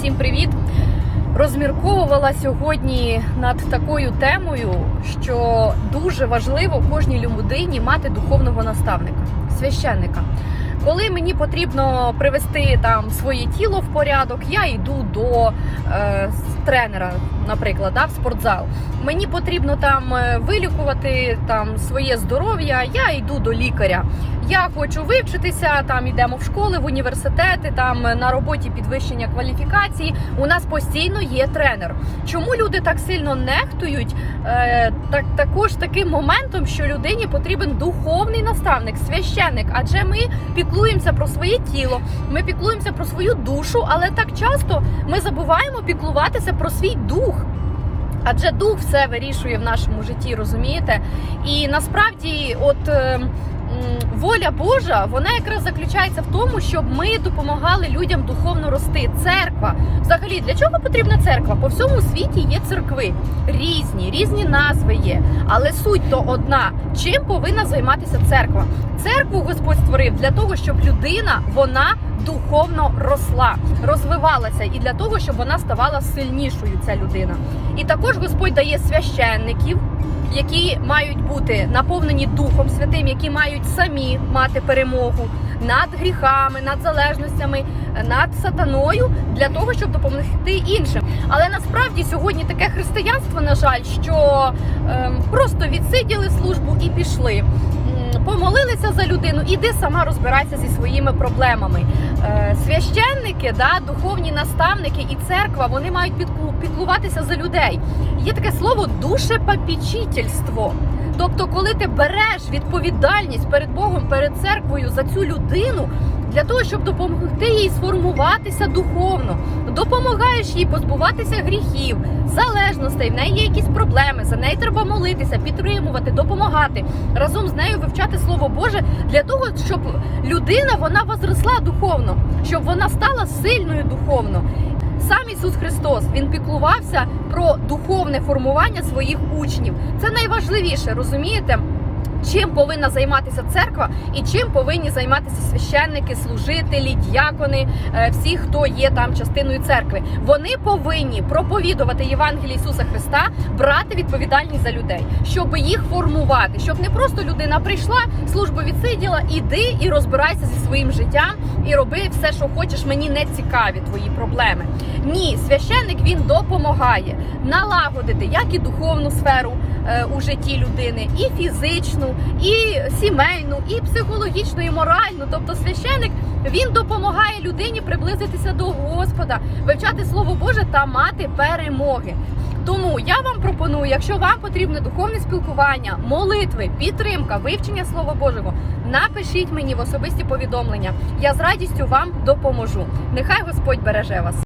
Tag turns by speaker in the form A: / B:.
A: всім привіт! Розмірковувала сьогодні над такою темою, що дуже важливо кожній людині мати духовного наставника, священника. Коли мені потрібно привести там своє тіло в порядок, я йду до е, тренера, наприклад, да, в спортзал. Мені потрібно там е, вилікувати там своє здоров'я. Я йду до лікаря. Я хочу вивчитися. Там йдемо в школи, в університети, там е, на роботі підвищення кваліфікації. У нас постійно є тренер. Чому люди так сильно нехтують? Е, так також таким моментом, що людині потрібен духовний наставник, священник, адже ми піклуємося про своє тіло, ми піклуємося про свою душу, але так часто ми забуваємо піклуватися про свій дух. Адже дух все вирішує в нашому житті, розумієте? І насправді, от е, м, воля Божа, вона якраз заключається в тому, щоб ми допомагали людям духовно рости. Церква, взагалі, для чого потрібна церква? По всьому світі є церкви різні, різні назви є. Але суть то одна: чим повинна займатися церква? Церкву Господь створив для того, щоб людина вона духовно росла, розвивалася, і для того, щоб вона ставала сильнішою. Ця людина. І також Господь дає священників, які мають бути наповнені Духом Святим, які мають самі мати перемогу над гріхами, над залежностями, над сатаною для того, щоб допомогти іншим. Але насправді сьогодні таке християнство, на жаль, що е, просто відсиділи службу і пішли. Помолилися за людину, іди сама розбирайся зі своїми проблемами. Е, священники, да, духовні наставники і церква вони мають піклуватися за людей. Є таке слово душепопічительство. Тобто, коли ти береш відповідальність перед Богом, перед церквою за цю людину для того, щоб допомогти їй сформуватися духовно, допомагаєш їй позбуватися гріхів, залежностей, в неї є якісь проблеми, за неї треба молитися, підтримувати, допомагати разом з нею вивчати слово Боже для того, щоб людина вона возросла духовно, щоб вона стала сильною духовно. Сам Ісус Христос він піклувався про духовне формування своїх учнів. Це найважливіше, розумієте? Чим повинна займатися церква і чим повинні займатися священники, служителі, діякони, е, всі, хто є там частиною церкви. Вони повинні проповідувати Євангеліє Ісуса Христа, брати відповідальність за людей, щоб їх формувати, щоб не просто людина прийшла, службу відсиділа, іди і розбирайся зі своїм життям і роби все, що хочеш. Мені не цікаві твої проблеми. Ні, священник він допомагає налагодити як і духовну сферу е, у житті людини, і фізичну, і сімейну, і психологічну, і моральну. Тобто священник він допомагає людині приблизитися до Господа, вивчати Слово Боже та мати перемоги. Тому я вам пропоную, якщо вам потрібне духовне спілкування, молитви, підтримка, вивчення Слова Божого, напишіть мені в особисті повідомлення. Я з радістю вам допоможу. Нехай Господь береже вас.